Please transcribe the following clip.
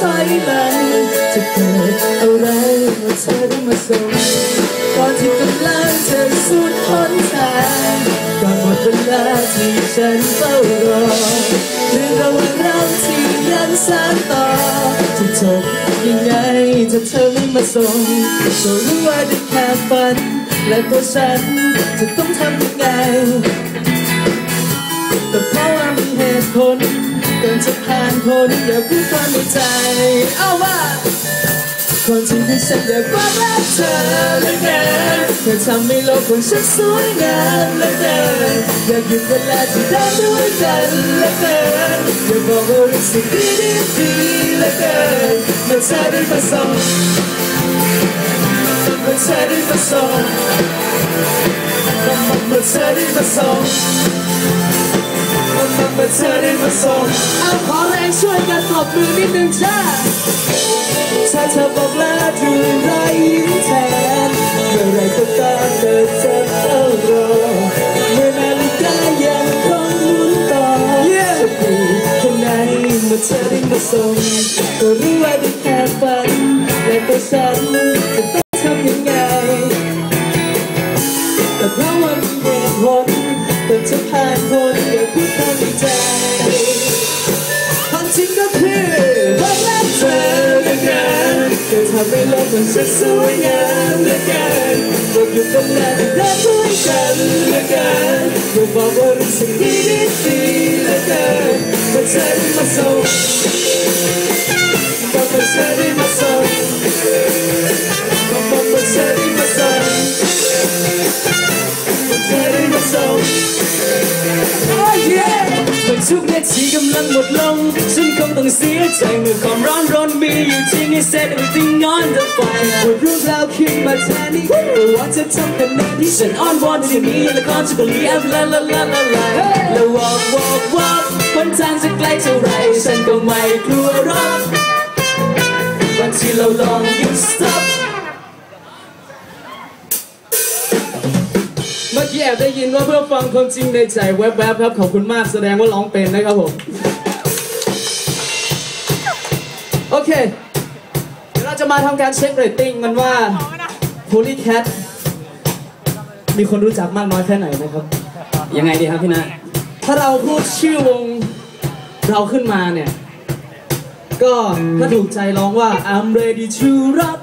ถอยหลังจะเกิดอะไรเมื่อเธอได้มาส่งก่อนที่กำลังจะสุดหนทางก่อนหมดเวลาที่ฉันเฝ้ารอเรื่องราวเราที่ยังสานต่อจะจบยังไงถ้าเธอไม่มาส่งก็รู้ว่าได้แค่ฝันและตัวฉันจะต้องทำยังไง คนอย่าพูดความในใจเอาว่าคนที่ให้ฉันอยากบอกรักเธอเลือเกินเธอทำให้โลกของฉันสวยงามเลือเกินอยากหยุดเวลาที่ได้ด้วยกันเลือเกินอยากบอกว่ารู้สึกดีดีดีเลือเกินเมื่อเธอได้มาส่งเมื่อเธอได้มาส่งเมื่อเธอได้มาส่งมันมา เธอาส่งเอาขอแรงช่วยกันตบมือนิดนึงจ้าถ้าเธอบอกลาด้วยรอยยิ้มแทนเมื่อไรก็ตามเธอจะเฝ้ารอเมื่อนาฬิกายังคงหมุนต่อจะอยู่ข้างในเมื่อเธอได้มาส่งก็รู้ว่าได้แค่ฝันและตัวฉันจะต้องทำยังไงแต่เพราะว่ามีเหตุผล เกิดจะผ่านพ้นเดี๋ยวพูดเข้าในใจความจริงก็คือว่ารักเธอเหลือเกินเธอทำให้โลกมันฉันสวยงามเหลือเกินบอกอยู่ตรงนั้นเธอช่วยฉันเหลือเกินอยากบอกว่ารู้สึกดีดีเหลือเกินเมื่อเทุกนาทีกำลังหมดลง ฉันคงต้องเสียใจเมื่อความร้อนรนมีอยู่จริง I said everything on the fire พูดเรื่องราวขึ้นมาแทนที่ว่าจะทำกันแน่ที่ฉันอ้อนวอนที่นี้และก่อนจะกลีแอบลาลาลาลาลาแล้ว walk walk walk หนทางจะไกลเท่าไรฉันก็ไม่กลัวรอกบางทีเราลองหยุด stop เมื่อกี้แอบได้ยินว่าเพื่อฟังความจริงในใจแวบๆครับขอบคุณมากแสดงว่าร้องเป็นนะครับผมโอเค เดี๋ยวเราจะมาทำการเช็คเรตติ้งกันว่า Holy Cat มีคนรู้จักมากน้อยแค่ไหนนะครับ ยังไงดีครับพี่นะ ถ้าเราพูดชื่อวงเราขึ้นมาเนี่ย ก็ถ้าถูกใจร้องว่า I'm ready to rock